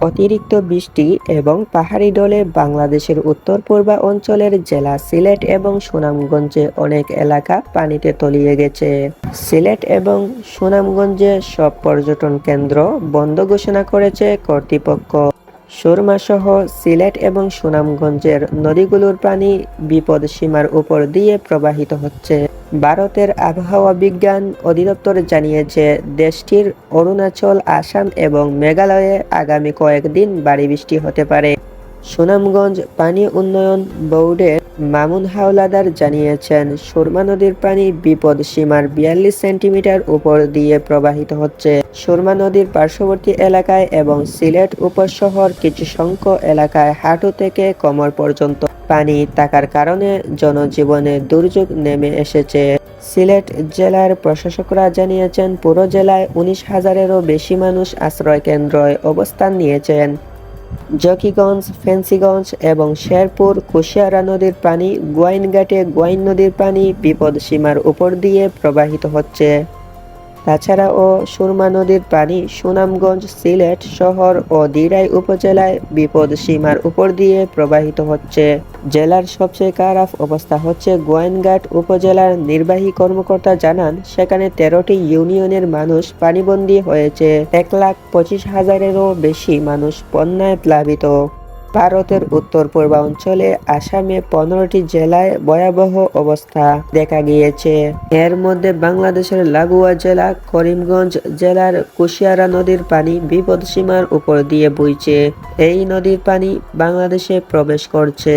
অতিরিক্ত বৃষ্টি এবং পাহাড়ি ডলে বাংলাদেশের উত্তর পূর্বাঞ্চলের জেলা সিলেট এবং সুনামগঞ্জে অনেক এলাকা পানিতে তলিয়ে গেছে। সিলেট এবং সুনামগঞ্জে সব পর্যটন কেন্দ্র বন্ধ ঘোষণা করেছে কর্তৃপক্ষ। সুরমা সহ সিলেট এবং সুনামগঞ্জের নদীগুলোর পানি বিপদ সীমার উপর দিয়ে প্রবাহিত হচ্ছে। ভারতের আবহাওয়া বিজ্ঞান অধিদপ্তর জানিয়েছে, দেশটির অরুণাচল, আসাম এবং মেঘালয়ে আগামী কয়েকদিন ভারী বৃষ্টি হতে পারে। সুনামগঞ্জ পানি উন্নয়ন বোর্ডের মামুন হাওলাদার জানিয়েছেন, সুরমা নদীর পানি বিপদ সীমার বিয়াল্লিশ সেন্টিমিটার উপর দিয়ে প্রবাহিত হচ্ছে। সুরমা নদীর পার্শ্ববর্তী এলাকায় এবং সিলেট উপশহর কিছু সংখ্যক এলাকায় হাঁটু থেকে কমর পর্যন্ত। পানি থাকার কারণে জনজীবনে দুর্যোগ নেমে এসেছে। সিলেট জেলার প্রশাসকরা জানিয়েছেন, পুরো জেলায় উনিশ হাজারেরও বেশি মানুষ আশ্রয় কেন্দ্রে অবস্থান নিয়েছেন। জকিগঞ্জ, ফেন্সিগঞ্জ এবং শেরপুর, কুশিয়ারা নদীর পানি, গোয়াইনঘাটে গোয়াইন নদীর পানি বিপদ সীমার উপর দিয়ে প্রবাহিত হচ্ছে। তাছাড়াও সুরমা নদীর পানি সুনামগঞ্জ সিলেট শহর ও দিরাই উপজেলায় বিপদ সীমার উপর দিয়ে প্রবাহিত হচ্ছে। জেলার সবচেয়ে খারাপ অবস্থা হচ্ছে গোয়েনঘাট উপজেলার নির্বাহী কর্মকর্তা জানান, সেখানে তেরোটি ইউনিয়নের মানুষ পানিবন্দী হয়েছে। এক লাখ পঁচিশ হাজারেরও বেশি মানুষ বন্যায় প্লাবিত। ভারতের উত্তর পূর্বাঞ্চলে আসামে পনেরোটি জেলায় ভয়াবহ অবস্থা দেখা গিয়েছে। এর মধ্যে বাংলাদেশের লাগোয়া জেলা, করিমগঞ্জ জেলার কুশিয়ারা নদীর পানি বিপদসীমার উপর দিয়ে বইছে। এই নদীর পানি বাংলাদেশে প্রবেশ করছে।